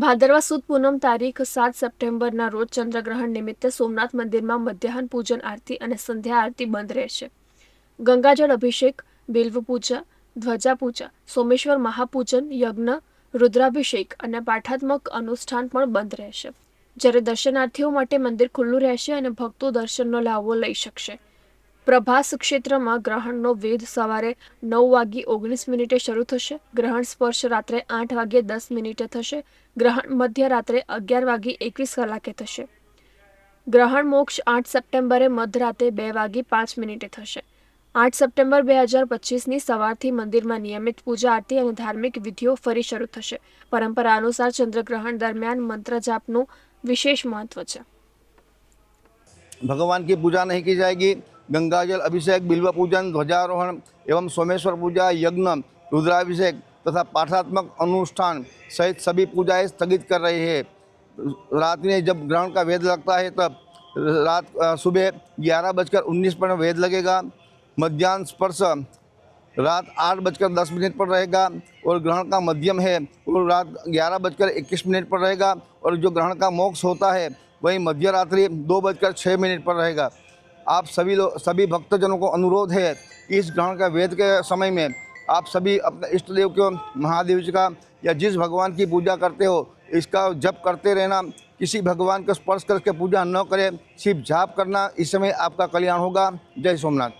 ભાદરવા સુદ પૂનમ તારીખ સાત સપ્ટેમ્બરના રોજ ચંદ્રગ્રહણ નિમિત્તે સોમનાથ મંદિરમાં મધ્યાહન પૂજન આરતી અને સંધ્યા આરતી બંધ રહેશે. ગંગાજળ અભિષેક, બિલ્વ પૂજા, ધ્વજા પૂજા, સોમેશ્વર મહાપૂજન, યજ્ઞ, રુદ્રાભિષેક અને પાઠાત્મક અનુષ્ઠાન પણ બંધ રહેશે. જ્યારે દર્શનાર્થીઓ માટે મંદિર ખુલ્લું રહેશે અને ભક્તો દર્શનનો લાવો લઈ શકશે. પ્રભાસ ક્ષેત્રમાં ગ્રહણનો વેધ સવારે નવ વાગી ઓગણીસ મિનિટે શરૂ થશે. ગ્રહણ સ્પર્શ રાત્રે આઠ વાગ્યે દસ મિનિટે થશે. ગ્રહણ મધ્ય અગિયાર વાગી એકવીસ કલાકે થશે. ગ્રહણ મોક્ષ આઠ સપ્ટેમ્બરે મધરાતે બે વાગી પાંચ મિનિટે થશે. આઠ સપ્ટેમ્બર બે હજાર પચીસની સવારથી મંદિરમાં નિયમિત પૂજા, આરતી અને ધાર્મિક વિધિઓ ફરી શરૂ થશે. પરંપરા અનુસાર ચંદ્રગ્રહણ દરમિયાન મંત્ર જાપનું વિશેષ મહત્વ છે. ભગવાન કી પૂજા નહીં કી જાયગી? गंगा जल अभिषेक बिल्व पूजन ध्वजारोहण एवं सोमेश्वर पूजा, यज्ञ, रुद्राभिषेक तथा पाठात्मक अनुष्ठान सहित सभी पूजाएँ स्थगित कर रही है। रात में जब ग्रहण का वेद लगता है तब रात सुबह ग्यारह बजकर उन्नीस पर वेद लगेगा। मध्यान्ह स्पर्श रात आठ बजकर दस मिनट पर रहेगा और ग्रहण का मध्यम है वो रात ग्यारह बजकर इक्कीस मिनट पर रहेगा और जो ग्रहण का मोक्ष होता है वही मध्य रात्रि दो बजकर छः मिनट पर रहेगा। आप सभी लोग सभी भक्तजनों को अनुरोध है कि इस ग्रहण का वेद के समय में आप सभी अपने इष्ट देव को, महादेव जी का, या जिस भगवान की पूजा करते हो, इसका जप करते रहना, किसी भगवान को स्पर्श करके पूजा न करें, सिर्फ़ जाप करना, इस समय आपका कल्याण होगा। जय सोमनाथ।